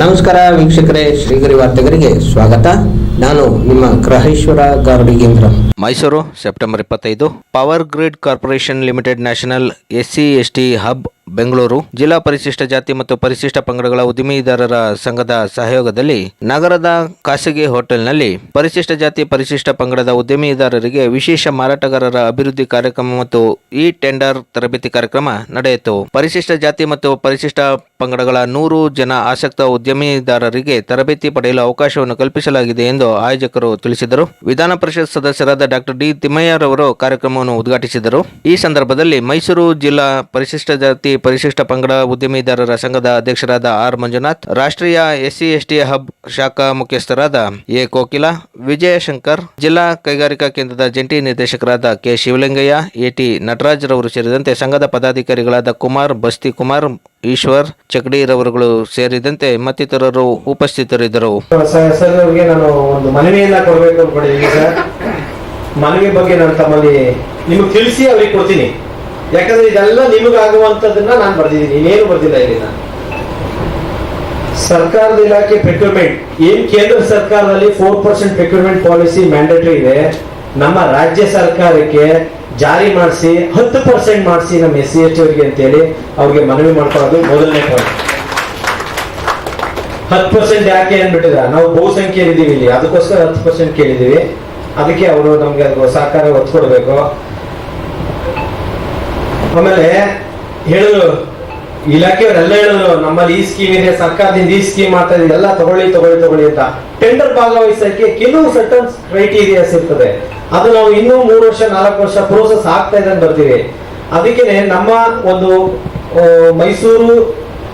ನಮಸ್ಕಾರ ವೀಕ್ಷಕರೇ, ಶ್ರೀಗರಿ ವಾರ್ತೆಗರಿಗೆ ಸ್ವಾಗತ. ನಾನು ನಿಮ್ಮ ಗ್ರಹೇಶ್ವರ ಗಾರ್ಡಿಗೇಂದ್ರ ಮೈಸೂರು, ಸೆಪ್ಟೆಂಬರ್ ಇಪ್ಪತ್ತೈದು. Power grid corporation limited national SC, ST hub, Bengaluru. ಜಿಲ್ಲಾ ಪರಿಶಿಷ್ಟ ಜಾತಿ ಮತ್ತು ಪರಿಶಿಷ್ಟ ಪಂಗಡಗಳ ಉದ್ದಿಮೆದಾರರ ಸಂಘದ ಸಹಯೋಗದಲ್ಲಿ ನಗರದ ಖಾಸಗಿ ಹೋಟೆಲ್ನಲ್ಲಿ ಪರಿಶಿಷ್ಟ ಜಾತಿ, ಪರಿಶಿಷ್ಟ ಪಂಗಡದ ಉದ್ಯಮಿದಾರರಿಗೆ ವಿಶೇಷ ಮಾರಾಟಗಾರರ ಅಭಿವೃದ್ಧಿ ಕಾರ್ಯಕ್ರಮ ಮತ್ತು ಈ ಟೆಂಡರ್ ತರಬೇತಿ ಕಾರ್ಯಕ್ರಮ ನಡೆಯಿತು. ಪರಿಶಿಷ್ಟ ಜಾತಿ ಮತ್ತು ಪರಿಶಿಷ್ಟ ಪಂಗಡಗಳ ನೂರು ಜನ ಆಸಕ್ತ ಉದ್ಯಮಿದಾರರಿಗೆ ತರಬೇತಿ ಪಡೆಯಲು ಅವಕಾಶವನ್ನು ಕಲ್ಪಿಸಲಾಗಿದೆ ಎಂದು ಆಯೋಜಕರು ತಿಳಿಸಿದರು. ವಿಧಾನ ಪರಿಷತ್ ಸದಸ್ಯರಾದ ಡಾಕ್ಟರ್ ಡಿ ತಿಮ್ಮಯ್ಯರವರು ಕಾರ್ಯಕ್ರಮವನ್ನು ಉದ್ಘಾಟಿಸಿದರು. ಈ ಸಂದರ್ಭದಲ್ಲಿ ಮೈಸೂರು ಜಿಲ್ಲಾ ಪರಿಶಿಷ್ಟ ಜಾತಿ ಪರಿಶಿಷ್ಟ ಪಂಗಡ ಉದ್ಯಮಿದಾರರ ಸಂಘದ ಅಧ್ಯಕ್ಷರಾದ ಆರ್ ಮಂಜುನಾಥ್, ರಾಷ್ಟ್ರೀಯ ಎಸ್ಸಿ ಎಸ್ಟಿ ಹಬ್ ಶಾಖಾ ಮುಖ್ಯಸ್ಥರಾದ ಎ ಕೋಕಿಲ, ವಿಜಯಶಂಕರ್, ಜಿಲ್ಲಾ ಕೈಗಾರಿಕಾ ಕೇಂದ್ರದ ಜಂಟಿ ನಿರ್ದೇಶಕರಾದ ಕೆ ಶಿವಲಿಂಗಯ್ಯ ಎಟಿ ನಟರಾಜ್ ರವರು ಸೇರಿದಂತೆ ಸಂಘದ ಪದಾಧಿಕಾರಿಗಳಾದ ಕುಮಾರ್ ಬಸ್ತಿ ಕುಮಾರ್ ಈಶ್ವರ್ ಚಕಡಿರವರುಗಳು ಸೇರಿದಂತೆ ಮತ್ತಿತರರು ಉಪಸ್ಥಿತರಿದ್ದರು. ಸರ್ ಅವ್ರಿಗೆ ನಾನು ಒಂದು ಮನವಿಯನ್ನ ಕೊಡಬೇಕು ಸರ್. ಮನವಿ ಬಗ್ಗೆ ನಾನು ತಮ್ಮಲ್ಲಿ ನಿಮಗೆ ತಿಳಿಸಿ ಅವ್ರಿಗೆ ಕೊಡ್ತೀನಿ. ಯಾಕಂದ್ರೆ ಇದೆಲ್ಲ ನಿಮಗಾಗುವಂಥದ್ದನ್ನ ನಾನು ಬರ್ದಿದ್ದೀನಿ, ಇನ್ನೇನು ಬರ್ದಿಲ್ಲ ಇಲ್ಲಿ ನಾನು. ಸರ್ಕಾರದ ಇಲಾಖೆ ಪ್ರಕ್ಯೂರ್ಮೆಂಟ್ ಏನ್ ಕೇಂದ್ರ ಸರ್ಕಾರದಲ್ಲಿ four percent procurement policy mandatory ಇದೆ, ನಮ್ಮ ರಾಜ್ಯ ಸರ್ಕಾರಕ್ಕೆ ಜಾರಿ ಮಾಡಿಸಿ, ಹತ್ತು ಪರ್ಸೆಂಟ್ ಮಾಡಿಸಿ ನಮ್ಮ ಎಸ್ ಸಿ ಎಚ್ ಅವರಿಗೆ ಅಂತೇಳಿ ಅವ್ರಿಗೆ ಮನವಿ ಮಾಡ್ಕೊಳ್ಳೋದು ಮೊದಲನೇ ಪಾಯಿಂಟ್ ಹತ್ತು ಪರ್ಸೆಂಟ್ ಯಾಕೆ ಅಂದ್ಬಿಟ್ಟಿದ ನಾವು ಬಹುಸಂಖ್ಯೆ ಇದೀವಿ ಇಲ್ಲಿ. ಅದಕ್ಕೋಸ್ಕರ ಹತ್ತು ಪರ್ಸೆಂಟ್ ಕೇಳಿದೀವಿ ಅದಕ್ಕೆ ಅವರು ನಮ್ಗೆ ಅದು ಸಹಕಾರ ಒತ್ತು ಕೊಡಬೇಕು ಆಮೇಲೆ ಹೇಳಿದ್ರು ಇಲಾಖೆಯವರೆಲ್ಲ ಹೇಳಿದ್ರು, ನಮ್ಮಲ್ಲಿ ಈ ಸ್ಕೀಮ್ ಇದೆ, ಸರ್ಕಾರದಿಂದ ಈ ಸ್ಕೀಮ್ ಮಾಡ್ತಾ ಇದೆ ಎಲ್ಲ ತಗೊಳ್ಳಿ ತಗೊಳ್ಳಿ ತಗೊಳ್ಳಿ ಅಂತ. ಟೆಂಡರ್ ಭಾಗವಹಿಸಕ್ಕೆ ಕೆಲವು ಸರ್ಟನ್ ಕ್ರೈಟೀರಿಯಾಸ್ ಇರ್ತದೆ ಅದು ನಾವು ಇನ್ನೂ ಮೂರು ವರ್ಷ, ನಾಲ್ಕು ವರ್ಷ ಪ್ರೋಸೆಸ್ ಆಗ್ತಾ ಇದೆ ಅಂತ ಬರ್ತೀವಿ. ಅದಕ್ಕೆ ನಮ್ಮ ಒಂದು ಮೈಸೂರು,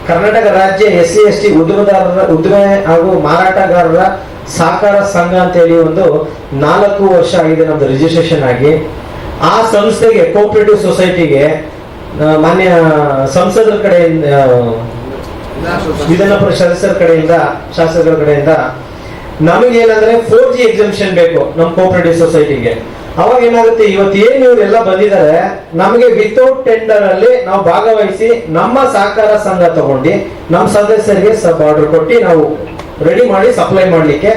ಕರ್ನಾಟಕ ರಾಜ್ಯ ಎಸ್ ಸಿ, ಎಸ್ ಟಿ ಉದ್ಯಮದಾರರ ಉದ್ದಿಮೆ ಹಾಗೂ ಮಾರಾಟಗಾರರ ಸಹಕಾರ ಸಂಘ ಅಂತ ಹೇಳಿ ಒಂದು ನಾಲ್ಕು ವರ್ಷ ಆಗಿದೆ ನಮ್ದು ರಿಜಿಸ್ಟ್ರೇಷನ್ ಆಗಿ. ಆ ಸಂಸ್ಥೆಗೆ ಕೋಪರೇಟಿವ್ ಸೊಸೈಟಿಗೆ ಮಾನ್ಯ ಸಂಸದರ ಕಡೆಯಿಂದ ವಿಧಾನ ಪರಿಷತ್ ಸದಸ್ಯರ ಕಡೆಯಿಂದ, ಶಾಸಕರ ಕಡೆಯಿಂದ ನಮಗೇನಂದ್ರೆ ಫೋರ್ ಜಿ ಎಕ್ಸಿಬಿಷನ್ ಬೇಕು ನಮ್ಮ ಕೋಪರೇಟಿವ್ ಸೊಸೈಟಿಗೆ ಅವಾಗ ಏನಾಗುತ್ತೆ, ಇವತ್ತು ಏನ್ ಇವರೆಲ್ಲ ಬಂದಿದ್ದಾರೆ, ನಮಗೆ ವಿತೌಟ್ ಟೆಂಡರ್ ಅಲ್ಲಿ ನಾವು ಭಾಗವಹಿಸಿ ನಮ್ಮ ಸಹಕಾರ ಸಂಘ ತಗೊಂಡು ನಮ್ಮ ಸದಸ್ಯರಿಗೆ ಸಬ್ ಆರ್ಡರ್ ಕೊಟ್ಟು ನಾವು ರೆಡಿ ಮಾಡಿ ಸಪ್ಲೈ ಮಾಡ್ಲಿಕ್ಕೆ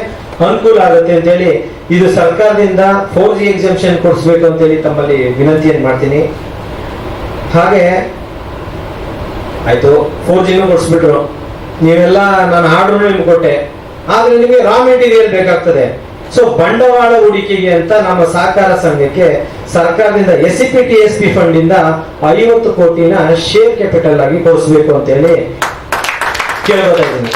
ಅನುಕೂಲ ಆಗುತ್ತೆ ಅಂತೇಳಿ ಇದು ಸರ್ಕಾರದಿಂದ ಫೋರ್ ಜಿ ಎಕ್ಸಿಬಿಷನ್ ಕೊಡಿಸ್ಬೇಕು ಅಂತೇಳಿ ತಮ್ಮಲ್ಲಿ ವಿನಂತಿಯನ್ನು ಮಾಡ್ತೀನಿ. ಹಾಗೆ, ಆಯ್ತು ಫೋರ್ ಜಿನೂ ಕೊಡಿಸ್ಬಿಟ್ರು. ನೀವೆಲ್ಲ ನಾನು ಆರ್ಡರ್ ನಿಮ್ಗೆ ಕೊಟ್ಟೆ. ಆದ್ರೆ ನಿಮಗೆ ರಾ ಮೆಟೀರಿಯಲ್ ಬೇಕಾಗ್ತದೆ. ಸೊ ಬಂಡವಾಳ ಹೂಡಿಕೆಗೆ ಅಂತ ನಮ್ಮ ಸಹಕಾರ ಸಂಘಕ್ಕೆ ಸರ್ಕಾರದಿಂದ S C P T S P fund ಇಂದ ಐವತ್ತು ಕೋಟಿನ ಶೇರ್ ಕ್ಯಾಪಿಟಲ್ ಆಗಿ ಕೊಡಿಸ್ಬೇಕು ಅಂತ ಹೇಳಿ ಕೇಳ್ಬೋದಾಗಿದೆ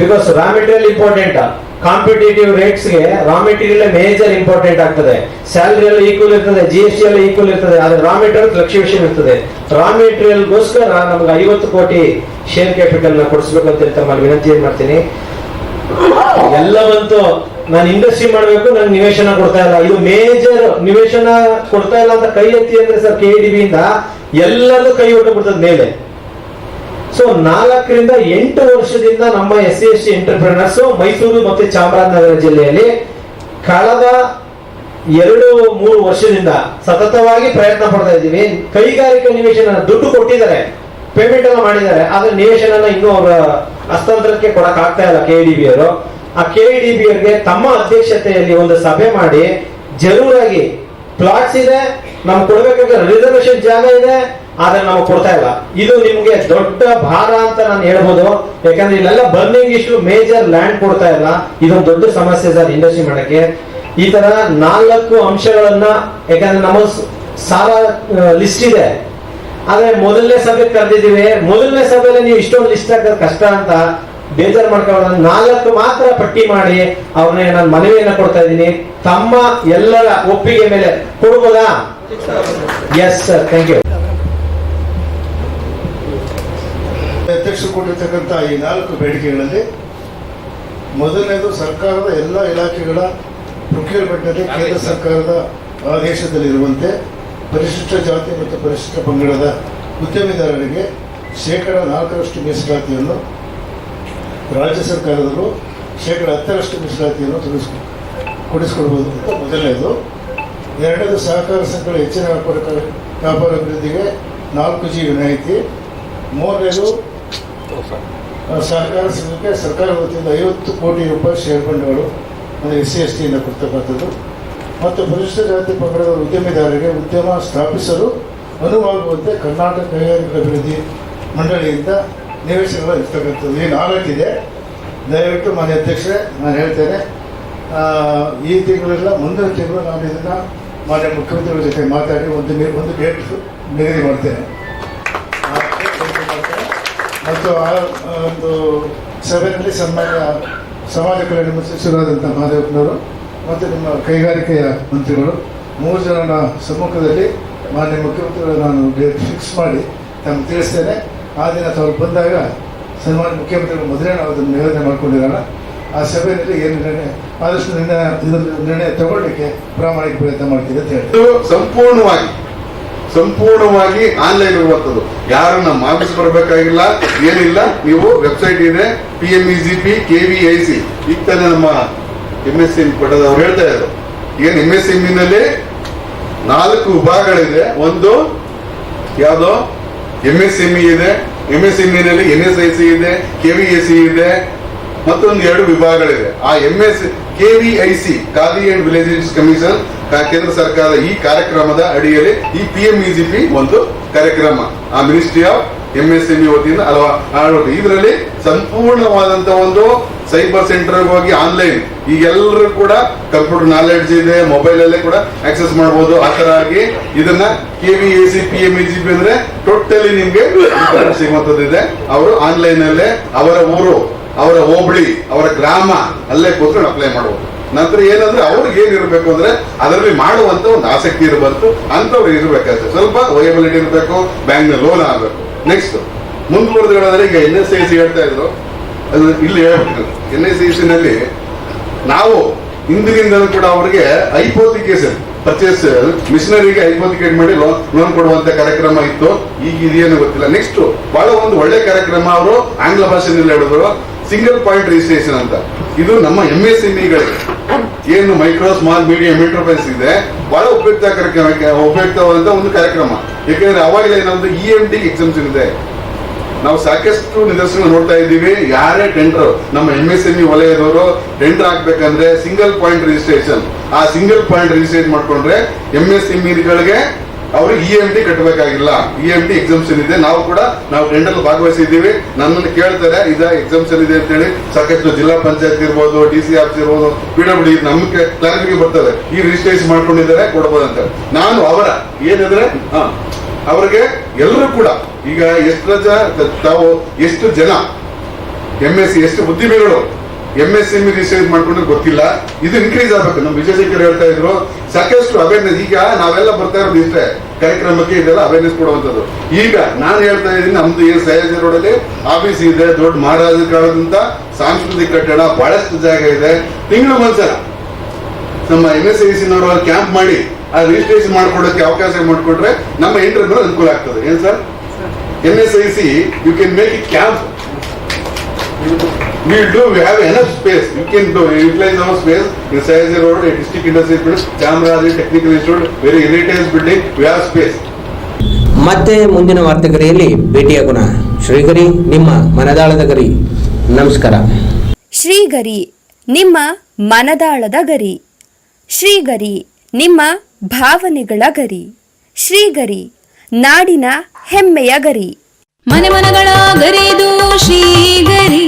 because raw material important competitive ರೇಟ್ಸ್ಗೆ raw material major important ಆಗ್ತದೆ. ಸ್ಯಾಲರಿ ಎಲ್ಲ ಈಕ್ವಲ್ ಇರ್ತದೆ ಜಿ ಎಸ್ ಟಿ ಎಲ್ಲ ಈಕ್ವಲ್ ಇರ್ತದೆ, ಆದ್ರೆ ರಾ ಮೆಟೀರಿಯಲ್ ಫ್ಲಕ್ಚುಯೇಷನ್ ಇರ್ತದೆ. ರಾ ಮೆಟೀರಿಯಲ್ ಗೋಸ್ಕರ ನಮ್ಗೆ ಐವತ್ತು ಕೋಟಿ ಶೇರ್ ಕ್ಯಾಪಿಟಲ್ನ ಕೊಡಿಸ್ಬೇಕು ಅಂತ ತಮ್ಮಲ್ಲಿ ವಿನಂತಿ ಏನ್ ಮಾಡ್ತೀನಿ. ಎಲ್ಲವಂತೂ ನಾನು ಇಂಡಸ್ಟ್ರಿ ಮಾಡಬೇಕು ನಾನು ನಿವೇಶನ ಕೊಡ್ತಾ ಇಲ್ಲ. ಇದು ಮೇಜರ್ ನಿವೇಶನ ಕೊಡ್ತಾ ಇಲ್ಲ ಅಂತ ಕೈ ಎತ್ತಿ ಅಂದ್ರೆ ಸರ್ ಕೆ ಡಿ ಇಂದ ಎಲ್ಲರೂ ಕೈ ಒಟ್ಟು ಬಿಡ್ತದೆ ಮೇಲೆ. ಸೊ ನಾಲ್ಕರಿಂದ ಎಂಟು ವರ್ಷದಿಂದ ನಮ್ಮ S C S T entrepreneurs Mysuru ಮತ್ತೆ ಚಾಮರಾಜನಗರ ಜಿಲ್ಲೆಯಲ್ಲಿ ಕಳೆದ ಎರಡು, ಮೂರು ವರ್ಷದಿಂದ ಸತತವಾಗಿ ಪ್ರಯತ್ನ ಪಡ್ತಾ ಇದ್ದೀವಿ. ಕೈಗಾರಿಕಾ ನಿವೇಶನ ದುಡ್ಡು ಕೊಟ್ಟಿದ್ದಾರೆ. ಪೇಮೆಂಟ್ ಎಲ್ಲ ಮಾಡಿದ್ದಾರೆ. ಆದ್ರೆ ನಿವೇಶನ ಇನ್ನೂ ಅವರ ಹಸ್ತಾಂತರಕ್ಕೆ ಕೊಡಕ್ ಆಗ್ತಾ ಇಲ್ಲ ಕೆ ಡಿ ಬಿ ಅವರು. ಆ ಕೆ ಡಿ ಬಿ ಅವರಿಗೆ ತಮ್ಮ ಅಧ್ಯಕ್ಷತೆಯಲ್ಲಿ ಒಂದು ಸಭೆ ಮಾಡಿ ಜರೂರಾಗಿ ಪ್ಲಾಟ್ಸ್ ಇದೆ. ನಮ್ಗೆ ಕೊಡ್ಬೇಕಾದ್ರೆ ರಿಸರ್ವೇಶನ್ ಜಾಗ ಇದೆ, ಆದ್ರೆ ನಮಗೆ ಕೊಡ್ತಾ ಇಲ್ಲ. ಇದು ನಿಮ್ಗೆ ದೊಡ್ಡ ಭಾರ ಅಂತ ನಾನು ಹೇಳ್ಬೋದು. ಯಾಕಂದ್ರೆ ಇಲ್ಲೆಲ್ಲ ಬರ್ನಿಂಗ್ ಇಶ್ಯೂ ಮೇಜರ್ ಲ್ಯಾಂಡ್ ಕೊಡ್ತಾ ಇಲ್ಲ. ಇದೊಂದು ದೊಡ್ಡ ಸಮಸ್ಯೆ ಸರ್ ಇಂಡಸ್ಟ್ರಿ ಮಾಡಕ್ಕೆ. ಈ ತರ ನಾಲ್ಕು ಅಂಶಗಳನ್ನ, ಯಾಕಂದ್ರೆ ನಮ್ಮ ಸಾಲ ಲಿಸ್ಟ್ ಇದೆ. ಆದ್ರೆ ಮೊದಲನೇ ಸಭೆ ಕರೆದಿದ್ದೀವಿ. ಮೊದಲನೇ ಸಭೆಯಲ್ಲಿ ನೀವು ಇಷ್ಟೊಂದು ಲಿಸ್ಟ್ ಹಾಕೋದು ಕಷ್ಟ ಅಂತ. ಬೇಜಾರು ಮಾಡ್ಕೊಳ್ಳೋಣ. ನಾಲ್ಕು ಮಾತ್ರ ಪಟ್ಟಿ ಮಾಡಿ ಅವ್ರನ್ನ ನಾನು ಮನವಿಯನ್ನ ಕೊಡ್ತಾ ಇದ್ದೀನಿ. ತಮ್ಮ ಎಲ್ಲರ ಒಪ್ಪಿಗೆ ಮೇಲೆ ಕೊಡ್ಬೋದಾ? ಎಸ್ ಸರ್ ಥ್ಯಾಂಕ್ ಯು ಅಧ್ಯಕ್ಷರು ಕೊಟ್ಟಿರ್ತಕ್ಕಂಥ ಈ ನಾಲ್ಕು ಬೇಡಿಕೆಗಳಲ್ಲಿ ಮೊದಲನೇದು ಸರ್ಕಾರದ ಎಲ್ಲ ಇಲಾಖೆಗಳ ಪ್ರೊಕ್ಯೂರ್ಮೆಂಟ್ನಲ್ಲಿ ಕೇಂದ್ರ ಸರ್ಕಾರದ ಆದೇಶದಲ್ಲಿರುವಂತೆ ಪರಿಶಿಷ್ಟ ಜಾತಿ ಮತ್ತು ಪರಿಶಿಷ್ಟ ಪಂಗಡದ ಉದ್ಯಮಿದಾರರಿಗೆ ಶೇಕಡ ನಾಲ್ಕರಷ್ಟು ಮೀಸಲಾತಿಯನ್ನು ರಾಜ್ಯ ಸರ್ಕಾರದವರು ಶೇಕಡ ಹತ್ತರಷ್ಟು ಮೀಸಲಾತಿಯನ್ನು ತಿಳಿಸ್ ಕೊಡಿಸ್ಕೊಡ್ಬೋದು ಅಂತ ಮೊದಲನೇದು ಎರಡನೇದು ಸಹಕಾರ ಸಂಘಗಳ ಹೆಚ್ಚಿನ ವ್ಯಾಪಾರ ವ್ಯಾಪಾರ ಅಭಿವೃದ್ಧಿಗೆ ನಾಲ್ಕು ಜಿ ವಿನಾಯಿತಿ. ಮೂರನೇದು ಸಹಕಾರ ಸಂಘಕ್ಕೆ ಸರ್ಕಾರ ವತಿಯಿಂದ ಐವತ್ತು ಕೋಟಿ ರೂಪಾಯಿ ಶೇರ್ ಬಂಡವಾಳ ಅಂದರೆ ಎಸ್ ಸಿ ಎಸ್ ಟಿಯಿಂದ ಕೊಡ್ತಕ್ಕಂಥದ್ದು. ಮತ್ತು ಪರಿಶಿಷ್ಟ ಜಾತಿ ಪಂಗಡದ ಉದ್ಯಮಿದಾರರಿಗೆ ಉದ್ಯಮ ಸ್ಥಾಪಿಸಲು ಅನುವಾಗುವಂತೆ ಕರ್ನಾಟಕ ಕೈಗಾರಿಕಾ ಅಭಿವೃದ್ಧಿ ಮಂಡಳಿಯಿಂದ ನಿವೇಶನಗಳು ಇರ್ತಕ್ಕಂಥದ್ದು. ಈ ನಾಲ್ಕಿದೆ. ದಯವಿಟ್ಟು ಮಾನ್ಯ ಅಧ್ಯಕ್ಷರೇ, ನಾನು ಹೇಳ್ತೇನೆ ಈ ತಿಂಗಳಿಲ್ಲ ಮುಂದಿನ ತಿಂಗಳು ನಾನು ಇದನ್ನು ಮಾನ್ಯ ಮುಖ್ಯಮಂತ್ರಿಗಳ ಜೊತೆ ಮಾತಾಡಿ ಒಂದು ಒಂದು ಡೇಟ್ ನಿಗದಿ ಮಾಡ್ತೇನೆ. ಮತ್ತು ಆ ಒಂದು ಸಭೆಯಲ್ಲಿ ಸನ್ಮಾನ್ಯ ಸಮಾಜ ಕಲ್ಯಾಣ ಸಚಿವರಾದಂಥ ಮಹಾದೇವಪ್ಪನವರು ಮತ್ತು ನಿಮ್ಮ ಕೈಗಾರಿಕೆಯ ಮಂತ್ರಿಗಳು ಮೂರು ಜನನ ಸಮ್ಮುಖದಲ್ಲಿ ಮಾನ್ಯ ಮುಖ್ಯಮಂತ್ರಿಗಳು ನಾನು ಡೇಟ್ ಫಿಕ್ಸ್ ಮಾಡಿ ತಮಗೆ ತಿಳಿಸ್ತೇನೆ. ಆ ದಿನ ತಾವು ಬಂದಾಗ ಸನ್ಮಾನ್ಯ ಮುಖ್ಯಮಂತ್ರಿಗಳು ಮೊದಲೇ ನಾವು ಅದನ್ನು ನಿವೇದನೆ ಮಾಡ್ಕೊಂಡಿರೋಣ. ಆ ಸಭೆಯಲ್ಲಿ ಏನು ನಿರ್ಣಯ, ಆದಷ್ಟು ನಿರ್ಣಯ ಇದರಲ್ಲಿ ನಿರ್ಣಯ ತಗೊಳ್ಳಿಕ್ಕೆ ಪ್ರಾಮಾಣಿಕ ಪ್ರಯತ್ನ ಮಾಡ್ತೀವಿ ಅಂತ ಹೇಳಿ ಸಂಪೂರ್ಣವಾಗಿ ಸಂಪೂರ್ಣವಾಗಿ ಆನ್ಲೈನ್ ಇರುವಂತದ್ದು ಯಾರನ್ನ ಮಾರ್ಕ್ಸ್ ಬರಬೇಕಾಗಿಲ್ಲ, ಏನಿಲ್ಲ, ನೀವು ವೆಬ್ಸೈಟ್ ಇದೆ P M E G P K V I C ಈಗ ನಮ್ಮ ಎಂ ಎಸ್ ಸಿ ಪಡೆದವ್ರು ಹೇಳ್ತಾ ಇದ್ರು ಏನ್ ಎಂ ಎಸ್ನಲ್ಲಿ ನಾಲ್ಕು ವಿಭಾಗಗಳಿದೆ. ಒಂದು ಯಾವುದು? ಎಂ ಎಸ್ ಎಂಇ ಇದೆ. ಎಂ ಎಸ್ನಲ್ಲಿ ಎನ್ ಎಸ್ ಐ ಸಿ ಇದೆ ಕೆ ವಿ ಎಸ್ ಸಿ ಇದೆ ಮತ್ತೊಂದು ಎರಡು ವಿಭಾಗಗಳಿವೆ. ಆ M S K V I C khadi and villages commission ಕೇಂದ್ರ ಸರ್ಕಾರದ ಈ ಕಾರ್ಯಕ್ರಮದ ಅಡಿಯಲ್ಲಿ ಈ ಪಿ ಎಂ ಪಿ ಒಂದು ಕಾರ್ಯಕ್ರಮ. ಆ ministry of M S M E ವತಿಯಿಂದ ಅಥವಾ ಇದರಲ್ಲಿ ಸಂಪೂರ್ಣವಾದಂತ ಒಂದು ಸೈಬರ್ ಸೆಂಟರ್ ಹೋಗಿ ಆನ್ಲೈನ್ ಈಗ ಎಲ್ಲರೂ ಕೂಡ ಕಂಪ್ಯೂಟರ್ ನಾಲೆಡ್ಜ್ ಇದೆ ಮೊಬೈಲ್ ಅಲ್ಲೇ ಕೂಡ ಆಕ್ಸೆಸ್ ಮಾಡಬಹುದು ಆ ತರ ಆಗಿ ಇದನ್ನ K V A C P M E G P ಅಂದ್ರೆ ಟೋಟಲಿ ನಿಮ್ಗೆ ಸಿಗುವಂತದ್ದು ಇದೆ. ಅವರು ಆನ್ಲೈನ್ ಅಲ್ಲೇ, ಅವರ ಊರು ಅವರ ಹೋಬಳಿ, ಅವರ ಗ್ರಾಮ, ಅಲ್ಲೇ ಕೂತ್ಕೊಂಡು ಅಪ್ಲೈ ಮಾಡಬಹುದು ನಂತರ ಏನಂದ್ರೆ ಅವ್ರಿಗೆ ಏನಿರಬೇಕು ಅಂದ್ರೆ ಅದರಲ್ಲಿ ಮಾಡುವಂತ ಒಂದು ಆಸಕ್ತಿ ಇರಬಾರ್ದು ಅಂತವ್ರು ಇರಬೇಕಾಗುತ್ತೆ ಸ್ವಲ್ಪ ವಯಬಿಲಿಟಿ ಇರಬೇಕು ಬ್ಯಾಂಕ್ ಲೋನ್ ಆಗಬೇಕು. ನೆಕ್ಸ್ಟ್ ಮುಂದುವರೆದ್ರೆ ಈಗ ಎನ್ ಎಸ್ ಐ ಸಿ ಹೇಳ್ತಾ ಇದ್ರು. ಅದು ಇಲ್ಲಿ ಹೇಳ್ಬೇಕು ಎನ್ ಎಸ್ ಐ ಸಿ ನಲ್ಲಿ ನಾವು ಹಿಂದಿನಿಂದಲೂ ಕೂಡ ಅವರಿಗೆ ಐಪೋತಿಕೇಶನ್ ಪರ್ಚೇಸ್ ಮಿಷನರಿಗೆ ಐಪೋತಿಕೇಟ್ ಮಾಡಿ ಲೋನ್ ಲೋನ್ ಕೊಡುವಂತ ಕಾರ್ಯಕ್ರಮ ಇತ್ತು. ಈಗ ಇದೇನು ಗೊತ್ತಿಲ್ಲ. ನೆಕ್ಸ್ಟ್ ಬಹಳ ಒಂದು ಒಳ್ಳೆ ಕಾರ್ಯಕ್ರಮ ಅವರು ಆಂಗ್ಲ ಭಾಷೆನಲ್ಲಿ ಹೇಳಿದ್ರು. ಸಿಂಗಲ್ ಪಾಯಿಂಟ್ ರಿಜಿಸ್ಟ್ರೇಷನ್ ಅಂತ. ಇದು ನಮ್ಮ ಎಂ ಎಸ್ ಗಳಿಗೆ ಏನು ಮೈಕ್ರೋ, ಸ್ಮಾಲ್, ಮೀಡಿಯಂ ಎಂಟರ್ಪ್ರೈಸ್ ಇದೆ. ಬಹಳ ಉಪಯುಕ್ತ ಕಾರ್ಯಕ್ರಮ ಒಂದು ಕಾರ್ಯಕ್ರಮ. ಯಾಕೆಂದ್ರೆ ಅವಾಗಲೇ ಒಂದು ಇ ಎಂ ಡಿ ಎಕ್ಸಾಮ್ಸ್ ಇದೆ ನಾವು ಸಾಕಷ್ಟು ನಿದರ್ಶನ ನೋಡ್ತಾ ಇದ್ದೀವಿ. ಯಾರೇ ಟೆಂಡರ್ ನಮ್ಮ ಎಂ ಎಸ್ ಎಂಇ ವಲಯದವರು ಟೆಂಡರ್ ಹಾಕ್ಬೇಕಂದ್ರೆ ಸಿಂಗಲ್ ಪಾಯಿಂಟ್ ರಿಜಿಸ್ಟ್ರೇಷನ್ ಆ ಸಿಂಗಲ್ ಪಾಯಿಂಟ್ ರಿಜಿಸ್ಟ್ರೇಷನ್ ಮಾಡ್ಕೊಂಡ್ರೆ ಎಂ ಎಸ್ ಅವರು ಇ ಎಂ ಟಿ ಕಟ್ಟಬೇಕಾಗಿಲ್ಲ ಇ ಎಂ ಟಿ ಎಕ್ಸಾಮ್ಷನ್ ಇದೆ. ನಾವು ಕೂಡ ನಾವು ಟೆಂಡರ್ ಭಾಗವಹಿಸಿದ್ದೀವಿ. ನನ್ನನ್ನು ಕೇಳ್ತಾರೆ, ಇದ ಎಕ್ಸಾಮ್ಷನ್ ಇದೆ ಅಂತ ಹೇಳಿ ಸಾಕಷ್ಟು ಜಿಲ್ಲಾ ಪಂಚಾಯತ್ ಇರ್ಬೋದು ಡಿ ಸಿ ಆಫೀಸ್ ಇರ್ಬೋದು ಪಿ ಡಬ್ಲ್ಯೂ ಡಿ ನಮಗೆ ಕ್ಲಾರಿಫಿಕೆ ಬರ್ತದೆ. ಈ ರಿಜಿಸ್ಟ್ರೇಷನ್ ಮಾಡ್ಕೊಂಡಿದ್ದಾರೆ ಕೊಡಬಹುದಂತ ನಾನು ಅವರ, ಏನಿದ್ರೆ ಅವರಿಗೆ ಎಲ್ಲರೂ ಕೂಡ, ಈಗ ಎಷ್ಟು ತಾವು ಎಷ್ಟು ಜನ ಎಂ ಎಸ್ ಸಿ, ಎಷ್ಟು ಉದ್ಯಮಿಗಳು ಎಂ ಎಸ್ ಎಂ ಮಾಡ್ಕೊಂಡ್ರೆ ಗೊತ್ತಿಲ್ಲ. ಇದು ಇನ್ಕ್ರೀಸ್ ಆಗ್ಬೇಕು. ನಮ್ಮ ವಿಜಯಶೇಖರ್ ಹೇಳ್ತಾ ಇದ್ರು ಸಾಕಷ್ಟು ಅವೇರ್ನೆಸ್ ಈಗ ನಾವೆಲ್ಲ ಬರ್ತಾ ಇರೋದು ಇಷ್ಟೇ. ಕಾರ್ಯಕ್ರಮಕ್ಕೆ ಇದೆಲ್ಲ ಅವೇರ್ನೆಸ್ ಕೊಡುವಂಥದ್ದು. ಈಗ ನಾನು ಹೇಳ್ತಾ ಇದ್ದೀನಿ ನಮ್ದು ಏನು ಸಯಾಜಿ ರೋಡಲ್ಲಿ ಆಫೀಸ್ ಇದೆ ದೊಡ್ಡ ಮಹಾರಾಜ ಕಾಲದಂತ ಸಾಂಸ್ಕೃತಿಕ ಕಟ್ಟಡ ಬಹಳಷ್ಟು ಜಾಗ ಇದೆ. ತಿಂಗಳು ಒಂದ್ಸಲ ನಮ್ಮ ಎಂ ಎಸ್ ಐ ಸಿನವರು ಕ್ಯಾಂಪ್ ಮಾಡಿ ಆ ರಿಜಿಸ್ಟ್ರೇಷನ್ ಮಾಡ್ಕೊಡೋಕೆ ಅವಕಾಶ ಮಾಡಿಕೊಟ್ರೆ ನಮ್ಮ ಇಂಟರ್ವ್ಯೂ ಅನುಕೂಲ ಆಗ್ತದೆ. ಏನ್ sir? M S I C you can make it camp we do we have enough space you can do utilize our space in the Road a district industry building Chamraji technical institute very heritage building we have space ಮತ್ತೆ ಮುಂದಿನ ವಾರ್ತೆಗರಿಯಲ್ಲಿ ಭೇಟಿಯಾಗೋಣ ಶ್ರೀಗರಿ ನಿಮ್ಮ ಮನದಾಳದ ಗರಿ ನಮಸ್ಕಾರ ಶ್ರೀಗರಿ ನಿಮ್ಮ ಮನದಾಳದ ಗರಿ ಶ್ರೀಗರಿ ನಿಮ್ಮ ಭಾವನೆಗಳ ಗರಿ ಶ್ರೀಗರಿ ನಾಡಿನ ಹೆಮ್ಮೆಯ ಗರಿ ಮನೆ ಮನಗಳ ಗರಿದು ಶ್ರೀಗರಿ